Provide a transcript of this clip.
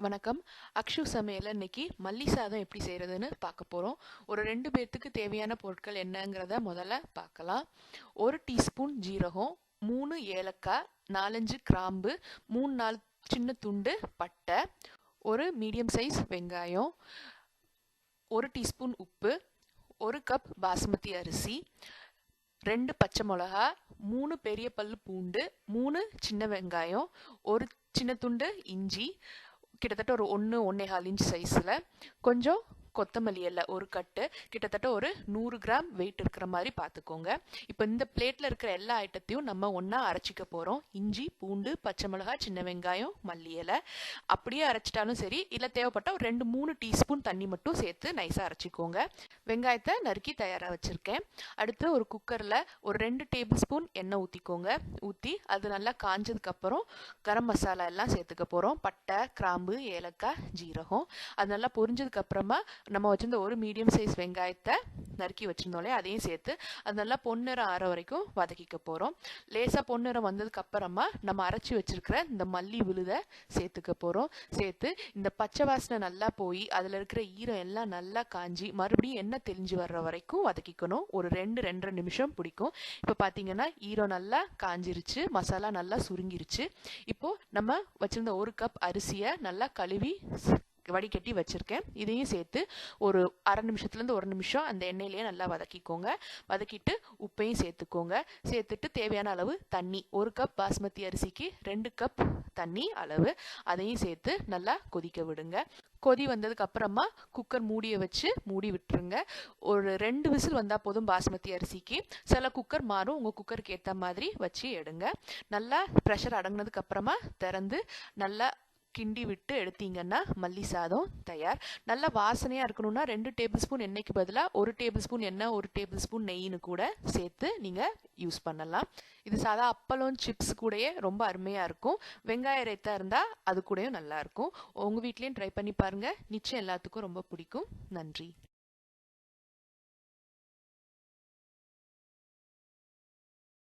வணக்கம். அக்ஷு சமையல் இன்னைக்கு மல்லி சாதம் எப்படி செய்கிறதுன்னு பார்க்க போகிறோம் ஒரு ரெண்டு பேர்த்துக்கு தேவையான பொருட்கள் என்னங்கிறத முதல்ல பார்க்கலாம். ஒரு டீஸ்பூன் ஜீரகம் மூணு ஏலக்காய் நாலஞ்சு கிராம்பு மூணு நாலு சின்ன துண்டு பட்டை ஒரு மீடியம் சைஸ் வெங்காயம் ஒரு டீஸ்பூன் உப்பு ஒரு கப் பாஸ்மதி அரிசி ரெண்டு பச்சை மிளகா மூணு பெரிய பல் பூண்டு மூணு சின்ன வெங்காயம் ஒரு சின்ன துண்டு இஞ்சி கிட்டத்தட்ட ஒரு ஒன்று ஒன்றேகால் இன்ச் சைஸில் கொஞ்சம் கொத்தமல்லி இலை ஒரு கட்டு கிட்டத்தட்ட ஒரு நூறு கிராம் வெயிட் இருக்கிற மாதிரி பார்த்துக்கோங்க இப்போ இந்த பிளேட்டில் இருக்கிற எல்லா ஐட்டத்தையும் நம்ம ஒன்றா அரைச்சிக்க போகிறோம் இஞ்சி பூண்டு பச்சை மிளகாய் சின்ன வெங்காயம் மல்லி இலை. அப்படியே அரைச்சிட்டாலும் சரி இல்லை தேவைப்பட்டால் ஒரு ரெண்டு மூணு டீஸ்பூன் தண்ணி மட்டும் சேர்த்து நைஸாக அரைச்சிக்கோங்க. வெங்காயத்தை நறுக்கி தயாராக வச்சுருக்கேன். அடுத்து ஒரு குக்கரில் ஒரு ரெண்டு டேபிள் ஸ்பூன் எண்ணெய் ஊற்றிக்கோங்க ஊற்றி அது நல்லா காஞ்சதுக்கப்புறம் கரம் மசாலா எல்லாம் சேர்த்துக்க போகிறோம் பட்டை கிராம்பு ஏலக்காய் ஜீரகம். அது நல்லா பொரிஞ்சதுக்கப்புறமா நம்ம வச்சுருந்த ஒரு மீடியம் சைஸ் வெங்காயத்தை நறுக்கி வச்சிருந்தோம்லே அதையும் சேர்த்து அது நல்லா பொன்னிறம் ஆற வரைக்கும் வதக்கிக்க போகிறோம் லேசாக பொன்னிறம் வந்ததுக்கு அப்புறமா நம்ம அரைச்சி வச்சிருக்கிற இந்த மல்லி விழுதை சேர்த்துக்க போகிறோம் சேர்த்து இந்த பச்சை வாசனை நல்லா போய் அதில் இருக்கிற ஈரம் எல்லாம் நல்லா காஞ்சி மறுபடியும் எண்ணெய் தெளிஞ்சு வர்ற வரைக்கும் வதக்கிக்கணும். ஒரு ரெண்டு ரெண்டரை நிமிஷம் பிடிக்கும். இப்போ பார்த்தீங்கன்னா ஈரம் நல்லா காஞ்சிருச்சு மசாலா நல்லா சுருங்கிருச்சு. இப்போது நம்ம வச்சுருந்த ஒரு கப் அரிசியை நல்லா கழுவி வடிகட்டி வச்சுருக்கேன். இதையும் சேர்த்து ஒரு அரை நிமிஷத்துலேருந்து ஒரு நிமிஷம் அந்த எண்ணெயிலேயே நல்லா வதக்கிக்கோங்க. வதக்கிட்டு உப்பையும் சேர்த்துக்கோங்க. சேர்த்துட்டு தேவையான அளவு தண்ணி ஒரு கப் பாஸ்மதி அரிசிக்கு ரெண்டு கப் தண்ணி அளவு. அதையும் சேர்த்து நல்லா கொதிக்க விடுங்க. கொதி வந்ததுக்கு அப்புறமா குக்கர் மூடியை வச்சு மூடி விட்டுருங்க. ஒரு ரெண்டு விசில் வந்தால் போதும் பாஸ்மதி அரிசிக்கு. சில குக்கர் மாறும். உங்கள் குக்கருக்கு ஏற்ற மாதிரி வச்சு எடுங்க. நல்லா ப்ரெஷர் அடங்கினதுக்கு அப்புறமா திறந்து நல்லா கிண்டி விட்டு எடுத்தீங்கன்னா மல்லி சாதம் தயார். நல்ல வாசனையாக இருக்கணும்னா ரெண்டு டேபிள் ஸ்பூன் எண்ணெய்க்கு பதிலாக ஒரு டேபிள் ஸ்பூன் எண்ணெய் ஒரு டேபிள் ஸ்பூன் நெய்னு கூட சேர்த்து நீங்கள் யூஸ் பண்ணலாம். இது சாதா அப்பளம் சிப்ஸ் கூடயே ரொம்ப அருமையாக இருக்கும். வெங்காய ரைத்தா இருந்தால் அது கூடயும் நல்லாயிருக்கும் உங்கள் வீட்லேயும் ட்ரை பண்ணி பாருங்கள் நிச்சயம் எல்லாத்துக்கும் ரொம்ப பிடிக்கும். நன்றி.